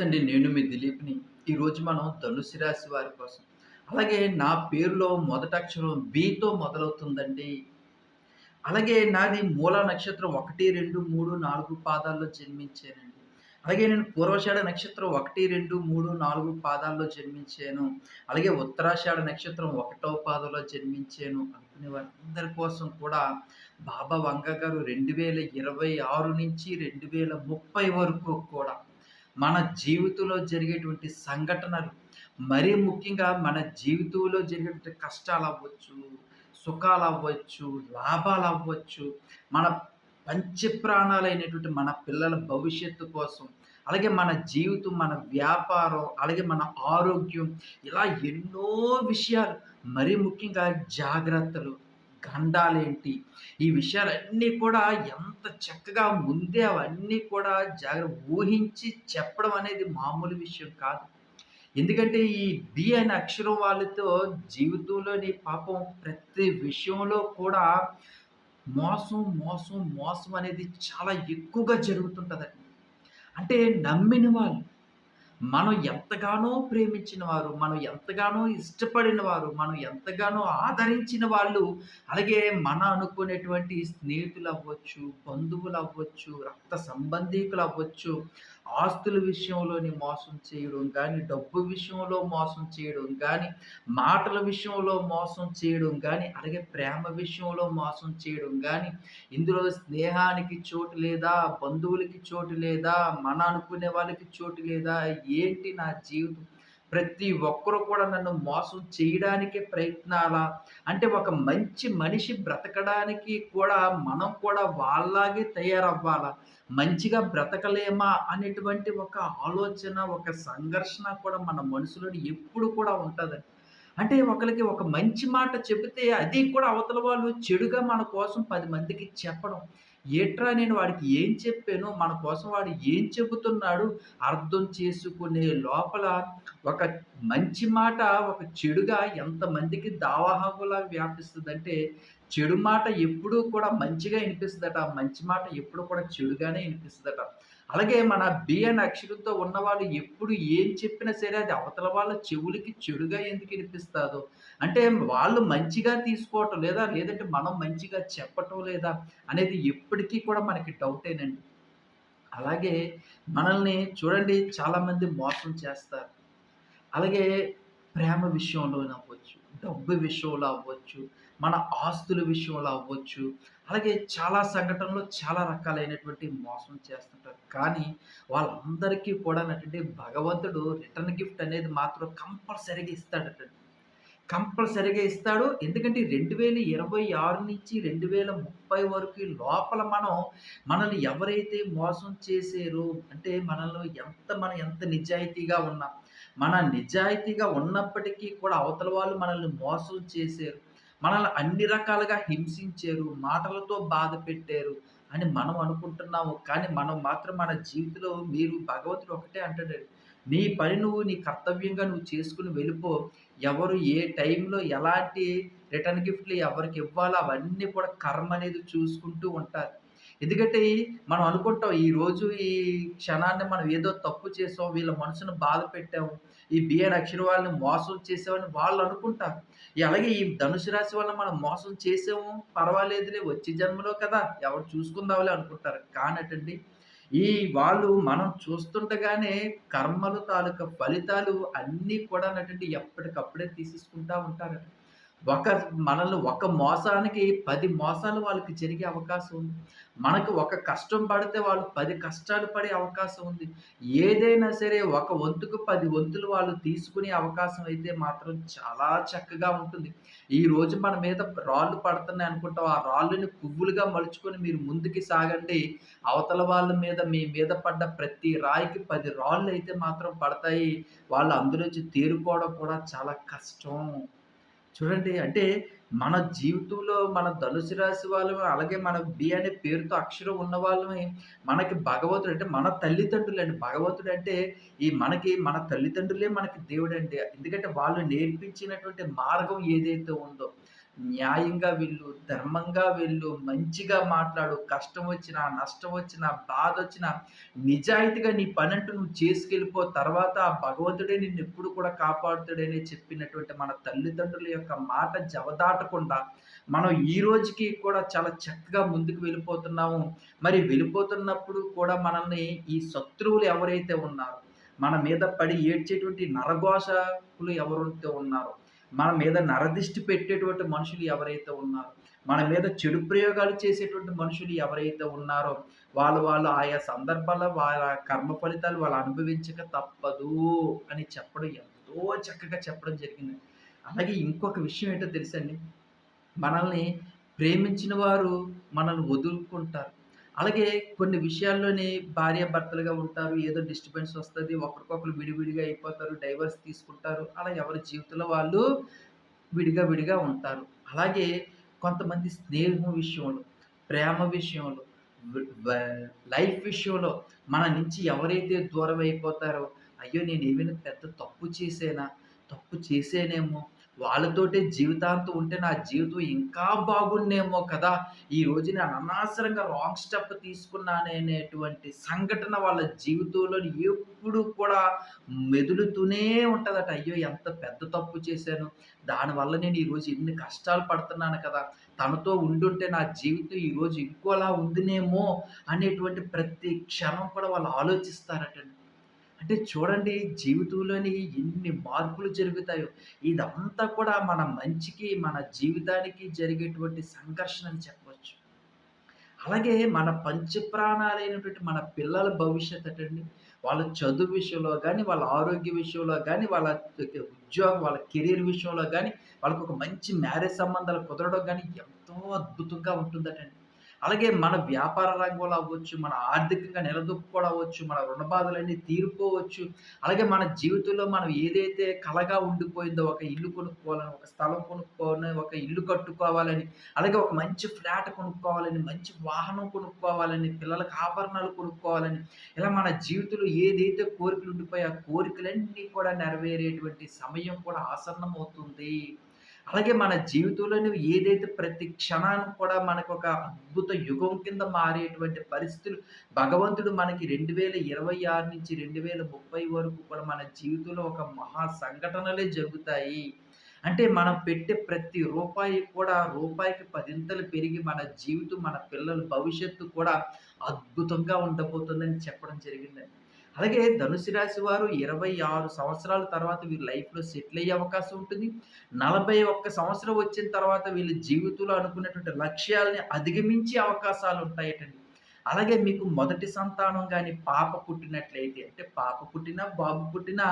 నమస్తే అండి. నేను మీ దిలీప్‌ని. ఈరోజు మనం ధనుసు రాశి వారి కోసం. అలాగే నా పేరులో మొదట అక్షరం బితో మొదలవుతుందండి. అలాగే నాది మూల నక్షత్రం 1, 2, 3, 4 పాదాల్లో జన్మించానండి. అలాగే నేను పూర్వషాఢ నక్షత్రం 1, 2, 3, 4 పాదాల్లో జన్మించాను. అలాగే ఉత్తరాషాఢ నక్షత్రం ఒకటో పాదంలో జన్మించాను అనుకునే వారందరి కోసం కూడా బాబా వంగ గారు 2026 నుంచి 2030 వరకు కూడా మన జీవితంలో జరిగేటువంటి సంఘటనలు, మరీ ముఖ్యంగా మన జీవితంలో జరిగేటువంటి కష్టాలు అవ్వచ్చు సుఖాలు అవ్వచ్చు లాభాలు అవ్వచ్చు మన పంచప్రాణాలైనటువంటి మన పిల్లల భవిష్యత్తు కోసం, అలాగే మన జీవితం, మన వ్యాపారం, అలాగే మన ఆరోగ్యం ఇలా ఎన్నో విషయాలు మరీ ముఖ్యంగా జాగ్రత్తలు, గండాలేంటి, ఈ విషయాలన్నీ కూడా ఎంత చక్కగా ముందే అవన్నీ కూడా జాగ్ర ఊహించి చెప్పడం అనేది మామూలు విషయం కాదు. ఎందుకంటే ఈ బి అనే అక్షరం వాళ్ళతో జీవితంలోని పాపం ప్రతి విషయంలో కూడా మోసం, మోసం, మోసం అనేది చాలా ఎక్కువగా జరుగుతుంటుందండి అంటే నమ్మిన వాళ్ళు, మనం ఎంతగానో ప్రేమించిన వారు, మనం ఎంతగానో ఇష్టపడిన వారు, మనం ఎంతగానో ఆదరించిన వాళ్ళు, అలాగే మన అనుకునేటువంటి స్నేహితులు అవ్వచ్చు బంధువులు అవ్వచ్చు రక్త సంబంధీకులవ్వచ్చు, ఆస్తుల విషయంలోని మోసం చేయడం కానీ డబ్బు విషయంలో మోసం చేయడం కానీ మాటల విషయంలో మోసం చేయడం కానీ అలాగే ప్రేమ విషయంలో మోసం చేయడం కానీ ఇందులో స్నేహానికి చోటు లేదా, బంధువులకి చోటు లేదా, మన అనుకునే వాళ్ళకి చోటు లేదా, ఏంటి నా జీవితం? ప్రతి ఒక్కరు కూడా నన్ను మోసం చేయడానికే ప్రయత్నాలా? అంటే ఒక మంచి మనిషి బ్రతకడానికి కూడా మనం కూడా వాళ్ళలాగే తయారవ్వాలా? మంచిగా బ్రతకలేమా? అనేటువంటి ఒక ఆలోచన, ఒక సంఘర్షణ కూడా మన మనసులోని ఎప్పుడు కూడా ఉంటుంది అంటే ఒకరికి ఒక మంచి మాట చెబితే అది కూడా అవతల వాళ్ళు చెడుగా మన కోసం పది మందికి చెప్పడం. ఏట్రా నేను వాడికి ఏం చెప్పాను? మన కోసం వాడు ఏం చెబుతున్నాడు? అర్థం చేసుకునే లోపల ఒక మంచి మాట ఒక చెడుగా ఎంతమందికి దావాహంలా వ్యాపిస్తుందంటే చెడు మాట ఎప్పుడూ కూడా మంచిగా వినిపిస్తుందట మంచి మాట ఎప్పుడు కూడా చెడుగానే వినిపిస్తుందట అలాగే మన బి అనే అక్షరంతో ఉన్నవాళ్ళు ఎప్పుడు ఏం చెప్పినా సరే అది అవతల వాళ్ళ చెవులకి చెడుగా ఎందుకు వినిపిస్తుందో అంటే వాళ్ళు మంచిగా తీసుకోవటం లేదా, లేదంటే మనం మంచిగా చెప్పటం లేదా అనేది ఎప్పటికీ కూడా మనకి డౌటేనండి. అలాగే మనల్ని చూడండి చాలామంది మోసం చేస్తారు. అలాగే ప్రేమ విషయంలో అవ్వచ్చు డబ్బు విషయంలో అవ్వచ్చు, మన ఆస్తుల విషయంలో అవ్వచ్చు, అలాగే చాలా సంఘటనలు చాలా రకాలైనటువంటి మోసం చేస్తుంటారు. కానీ వాళ్ళందరికీ కూడానంటండి భగవంతుడు రిటర్న్ గిఫ్ట్ అనేది మాత్రం కంపల్సరీగా ఇస్తాడట కంపల్సరీగా ఇస్తాడు. ఎందుకంటే 2026 నుంచి 2030 వరకు లోపల మనం మనల్ని ఎవరైతే మోసం చేసారో అంటే మనలో ఎంత మనం ఎంత నిజాయితీగా ఉన్నాం. మన నిజాయితీగా ఉన్నప్పటికీ కూడా అవతల వాళ్ళు మనల్ని మోసం చేశారు మనల్ని అన్ని రకాలుగా హింసించారు, మాటలతో బాధ పెట్టారు అని మనం అనుకుంటున్నాము. కానీ మనం మాత్రం మన జీవితంలో మీరు భగవంతుడు ఒకటే అంటాడండి. నీ పని నువ్వు నీ కర్తవ్యంగా నువ్వు చేసుకుని వెళ్ళిపో. ఎవరు ఏ టైంలో ఎలాంటి రిటర్న్ గిఫ్ట్‌లు ఎవరికి ఇవ్వాలో అవన్నీ కూడా కర్మ అనేది చూసుకుంటూ ఉంటారు. ఎందుకంటే మనం అనుకుంటాం ఈ రోజు ఈ క్షణాన్ని మనం ఏదో తప్పు చేసాం, వీళ్ళ మనసును బాధ పెట్టాము, ఈ బి అక్షర వాళ్ళని మోసం చేసామని వాళ్ళు అనుకుంటారు. అలాగే ఈ ధనుసు రాశి వల్ల మనం మోసం చేసాము, పర్వాలేదులే వచ్చే జన్మలో కదా! ఎవరు చూసుకుందామలే అనుకుంటారు. కానటండి ఈ వాళ్ళు మనం చూస్తుండగానే కర్మలు తాలూకా ఫలితాలు అన్నీ కూడా కూడానటండి ఎప్పటికప్పుడే తీసేసుకుంటా ఉంటారట. ఒక మనల్ని ఒక మోసానికి పది మోసాలు వాళ్ళకి జరిగే అవకాశం ఉంది. మనకు ఒక కష్టం పడితే వాళ్ళు పది కష్టాలు పడే అవకాశం ఉంది. ఏదైనా సరే ఒక వంతుకు పది వంతులు వాళ్ళు తీసుకునే అవకాశం అయితే మాత్రం చాలా చక్కగా ఉంటుంది. ఈ రోజు మన మీద రాళ్ళు పడుతున్నాయి అనుకుంటాం. ఆ రాళ్ళని పువ్వులుగా మలుచుకొని మీరు ముందుకి సాగండి. అవతల వాళ్ళ మీద మీ మీద పడ్డ ప్రతి రాయికి పది రాళ్ళు అయితే మాత్రం పడతాయి. వాళ్ళు అందులోంచి తేరుకోవడం కూడా చాలా కష్టం. చూడండి అంటే మన జీవితంలో మన ధనుసు రాశి వాళ్ళమే అలాగే మన బి అనే పేరుతో అక్షరం ఉన్న వాళ్ళమే మనకి భగవంతుడు అంటే మన తల్లిదండ్రులు అండి భగవంతుడు అంటే ఈ మనకి మన తల్లిదండ్రులే మనకి దేవుడండి. ఎందుకంటే వాళ్ళు నేర్పించినటువంటి మార్గం ఏదైతే ఉందో న్యాయంగా వెళ్ళు, ధర్మంగా వెళ్ళు, మంచిగా మాట్లాడు, కష్టం వచ్చినా, నష్టం వచ్చినా, బాధ వచ్చినా నిజాయితీగా నీ పనంటూ నువ్వు చేసుకెళ్ళిపో. తర్వాత ఆ భగవంతుడే నిన్నెప్పుడు కూడా కాపాడుతాడని చెప్పినటువంటి మన తల్లిదండ్రుల యొక్క మాట జవదాటకుండా మనం ఈ రోజుకి కూడా చాలా చక్కగా ముందుకు వెళ్ళిపోతున్నాము. మరి వెళ్ళిపోతున్నప్పుడు కూడా మనల్ని ఈ శత్రువులు ఎవరైతే ఉన్నారో, మన మీద పడి ఏడ్చేటువంటి నరఘోషకులు ఎవరైతే ఉన్నారో, మన మీద నరదిష్టి పెట్టేటువంటి మనుషులు ఎవరైతే ఉన్నారో, మన మీద చెడు ప్రయోగాలు చేసేటువంటి మనుషులు ఎవరైతే ఉన్నారో, వాళ్ళు వాళ్ళు ఆయా సందర్భాల్లో వాళ్ళ కర్మ ఫలితాలు వాళ్ళు అనుభవించక తప్పదు అని చెప్పడం ఎంతో చక్కగా చెప్పడం జరిగింది. అలాగే ఇంకొక విషయం ఏంటో తెలుసండి? మనల్ని ప్రేమించిన వారు మనల్ని వదులుకుంటారు. అలాగే కొన్ని విషయాల్లోని భార్యాభర్తలుగా ఉంటారు. ఏదో డిస్టర్బెన్స్ వస్తుంది ఒకరికొకరు విడివిడిగా అయిపోతారు. డైవర్స్ తీసుకుంటారు. అలా ఎవరి జీవితంలో వాళ్ళు విడిగా విడిగా ఉంటారు. అలాగే కొంతమంది స్నేహం విషయంలో, ప్రేమ విషయంలో, లైఫ్ విషయంలో మన నుంచి ఎవరైతే దూరం అయిపోతారో, అయ్యో! నేను ఏమైనా పెద్ద తప్పు చేసేనా తప్పు చేసేనేమో వాళ్ళతోటే జీవితాంతం ఉంటే నా జీవితం ఇంకా బాగుండేమో కదా! ఈరోజు నేను అనవసరంగా రాంగ్ స్టెప్ తీసుకున్నాననేటువంటి సంఘటన వాళ్ళ జీవితంలో ఎప్పుడు కూడా మెదులుతూనే ఉంటదట. అయ్యో! ఎంత పెద్ద తప్పు చేశాను. దానివల్ల నేను ఈరోజు ఎన్ని కష్టాలు పడుతున్నాను కదా! తనతో ఉండుంటే నా జీవితం ఈరోజు ఇంకోలా ఉందినేమో అనేటువంటి ప్రతి క్షణం కూడా వాళ్ళు ఆలోచిస్తారటండి. అంటే చూడండి జీవితంలోని ఎన్ని మార్పులు జరుగుతాయో. ఇదంతా కూడా మన మంచికి, మన జీవితానికి జరిగేటువంటి సంఘర్షణ అని చెప్పవచ్చు అలాగే మన పంచప్రాణాలైనటువంటి మన పిల్లల భవిష్యత్తటండి. వాళ్ళ చదువు విషయంలో కానీ వాళ్ళ ఆరోగ్య విషయంలో కానీ వాళ్ళ ఉద్యోగం, వాళ్ళ కెరీర్ విషయంలో కానీ వాళ్ళకు ఒక మంచి మ్యారేజ్ సంబంధాలు కుదరడం కానీ ఎంతో అద్భుతంగా ఉంటుందటండి. అలాగే మన వ్యాపార రంగంలో అవ్వచ్చు, మన ఆర్థికంగా నిలదొక్కుకోవడం అవ్వచ్చు, మన రుణ బాధలన్నీ తీరుకోవచ్చు అలాగే మన జీవితంలో మనం ఏదైతే కలగా ఉండిపోయిందో ఒక ఇల్లు కొనుక్కోవాలని, ఒక స్థలం కొనుక్కోవాలని, ఒక ఇల్లు కట్టుకోవాలని, అలాగే ఒక మంచి ఫ్లాట్ కొనుక్కోవాలని, మంచి వాహనం కొనుక్కోవాలని, పిల్లలకి ఆభరణాలు కొనుక్కోవాలని, ఇలా మన జీవితంలో ఏదైతే కోరికలు ఉండిపోయాయో ఆ కోరికలన్నీ కూడా నెరవేరేటువంటి సమయం కూడా ఆసన్నమవుతుంది. అలాగే మన జీవితంలోని ఏదైతే ప్రతి క్షణాన్ని కూడా మనకు ఒక అద్భుత యుగం కింద మారేటువంటి పరిస్థితులు భగవంతుడు మనకి 2026 నుంచి 2030 వరకు కూడా మన జీవితంలో ఒక మహా సంఘటనలే జరుగుతాయి. అంటే మనం పెట్టే ప్రతి రూపాయి కూడా రూపాయికి పదింతలు పెరిగి మన జీవితం, మన పిల్లల భవిష్యత్తు కూడా అద్భుతంగా ఉండబోతుందని చెప్పడం జరిగిందండి. అలాగే ధనుసు రాశి వారు 26 సంవత్సరాల తర్వాత వీరు లైఫ్‌లో సెటిల్ అయ్యే అవకాశం ఉంటుంది. 41 సంవత్సరం వచ్చిన తర్వాత వీళ్ళ జీవితంలో అనుకున్నటువంటి లక్ష్యాలని అధిగమించే అవకాశాలు ఉంటాయటండి అలాగే మీకు మొదటి సంతానం కానీ పాప పుట్టినట్లయితే అంటే పాప పుట్టినా, బాబు పుట్టినా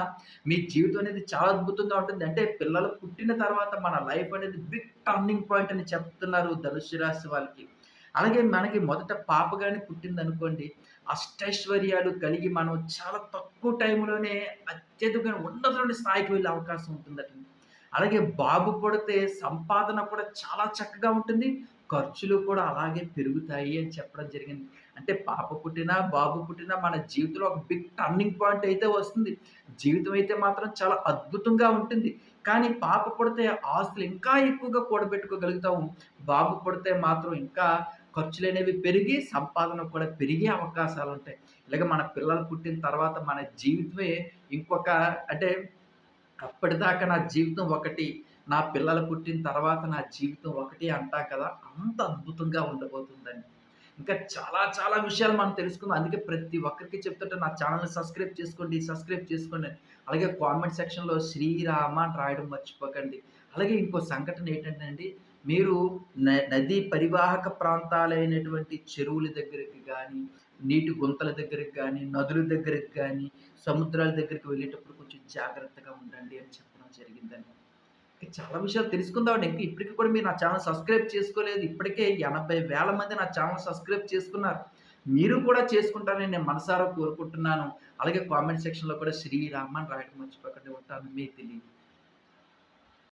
మీ జీవితం అనేది చాలా అద్భుతంగా ఉంటుంది. అంటే పిల్లలు పుట్టిన తర్వాత మన లైఫ్ అనేది బిగ్ టర్నింగ్ పాయింట్ అని చెప్తున్నారు ధనుసు రాశి వాళ్ళకి. అలాగే మనకి మొదట పాప గాని పుట్టిందనుకోండి, అష్టైశ్వర్యాలు కలిగి మనం చాలా తక్కువ టైంలోనే అత్యధికమైన ఉన్నతమైన స్థాయికి వెళ్ళే అవకాశం ఉంటుందండి అలాగే బాబు పుడితే సంపాదన కూడా చాలా చక్కగా ఉంటుంది. ఖర్చులు కూడా అలాగే పెరుగుతాయి అని చెప్పడం జరిగింది. అంటే పాప పుట్టినా, బాబు పుట్టినా మన జీవితంలో ఒక బిగ్ టర్నింగ్ పాయింట్ అయితే వస్తుంది. జీవితం అయితే మాత్రం చాలా అద్భుతంగా ఉంటుంది. కానీ పాప పుడితే ఆస్తులు ఇంకా ఎక్కువగా కూడబెట్టుకోగలుగుతాము. బాబు పుడితే మాత్రం ఇంకా ఖర్చులు అనేవి పెరిగి, సంపాదన కూడా పెరిగే అవకాశాలు ఉంటాయి ఇలాగ మన పిల్లలు పుట్టిన తర్వాత మన జీవితమే ఇంకొక అంటే అప్పటిదాకా నా జీవితం ఒకటి, నా పిల్లలు పుట్టిన తర్వాత నా జీవితం ఒకటి అంటా కదా! అంత అద్భుతంగా ఉండబోతుందండి. ఇంకా చాలా చాలా విషయాలు మనం తెలుసుకుందాం. అందుకే ప్రతి ఒక్కరికి చెప్తుంటే నా ఛానల్ని సబ్స్క్రైబ్ చేసుకోండి, సబ్స్క్రైబ్ చేసుకోండి. అలాగే కామెంట్ సెక్షన్‌లో శ్రీరామ అని రాయడం మర్చిపోకండి. అలాగే ఇంకో సంఘటన ఏంటంటే అండి, మీరు న నదీ పరివాహక ప్రాంతాలైనటువంటి చెరువుల దగ్గరికి కానీ నీటి గుంతల దగ్గరికి కానీ నదుల దగ్గరికి కానీ సముద్రాల దగ్గరికి వెళ్ళేటప్పుడు కొంచెం జాగ్రత్తగా ఉండండి అని చెప్పడం జరిగిందండి. ఇంకా చాలా విషయాలు తెలుసుకుందామండి. ఇంకా ఇప్పటికి కూడా మీరు నా ఛానల్ సబ్స్క్రైబ్ చేసుకోలేదు. ఇప్పటికే ఎనభై వేల మంది నా ఛానల్ సబ్స్క్రైబ్ చేసుకున్నారు. మీరు కూడా చేసుకుంటారని నేను మనసారా కోరుకుంటున్నాను. అలాగే కామెంట్ సెక్షన్‌లో కూడా శ్రీరామ అని రాయడం మర్చిపోకుండా ఉంటాను. మీ తెలియదు